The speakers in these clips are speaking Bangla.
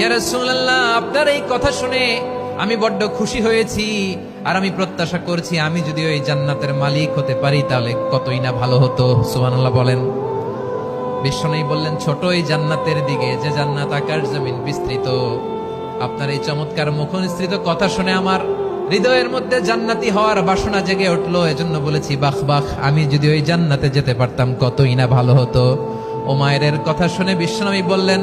ইয়া রাসূলুল্লাহ, আপনার এই কথা শুনে আমি বড্ড খুশি হয়েছি আর আমি প্রত্যাশা করছি আমি যদি ওই জান্নাতের মালিক হতে পারি তাহলে কতই না ভালো হতো, সুবহানাল্লাহ বলেন। বিশ্বনবী বললেন, ছোট এই জান্নাতের দিকে, যে জান্নাত আকাশ জমিন বিস্তৃত, আপনার এই চমৎকার মুখনিসৃত কথা শুনে আমার হৃদয়ের মধ্যে জান্নাতি হওয়ার বাসনা জেগে উঠল, এজন্য বলেছি, বাহ বাহ, আমি যদি ওই জান্নাতে যেতে পারতাম কতই না ভালো হতো। ও ওমায়ের কথা শুনে বিশ্বনবী বললেন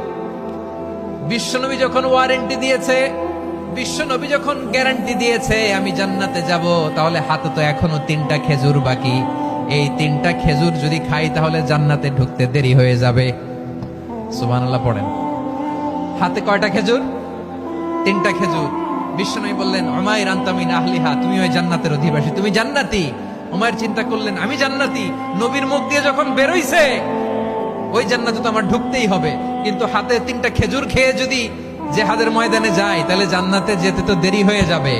বিশ্বনবী যখন ওয়ারেন্টি দিয়েছে, বিশ্বনবী যখন গ্যারান্টি দিয়েছে, আমি জান্নাতে যাব, তাহলে হাতে তো এখনও তিনটা খেজুর বাকি। এই তিনটা খেজুর যদি খাই, তাহলে জান্নাতে ঢুকতে দেরি হয়ে যাবে। সুবহানাল্লাহ, পড়েন। হাতে কয়টা খেজুর? তিনটা খেজুর। বিশ্বনবী বললেন, উমাইর আন্তামিন আহলিহা, তুমি ওই জান্নাতের অধিবাসী, তুমি জান্নাতি। উমাইর চিন্তা করলেন, আমি জান্নাতি। নবীর মুখ দিয়ে যখন বেরোইছে, ওই জান্নাতে তো আমার ঢুকতেই হবে। কিন্তু হাতে তিনটা খেজুর খেয়ে যদি জেহাদের ময়দানে যায়, তাহলে জান্নাতে যেতে তো দেরি হয়ে যাবে।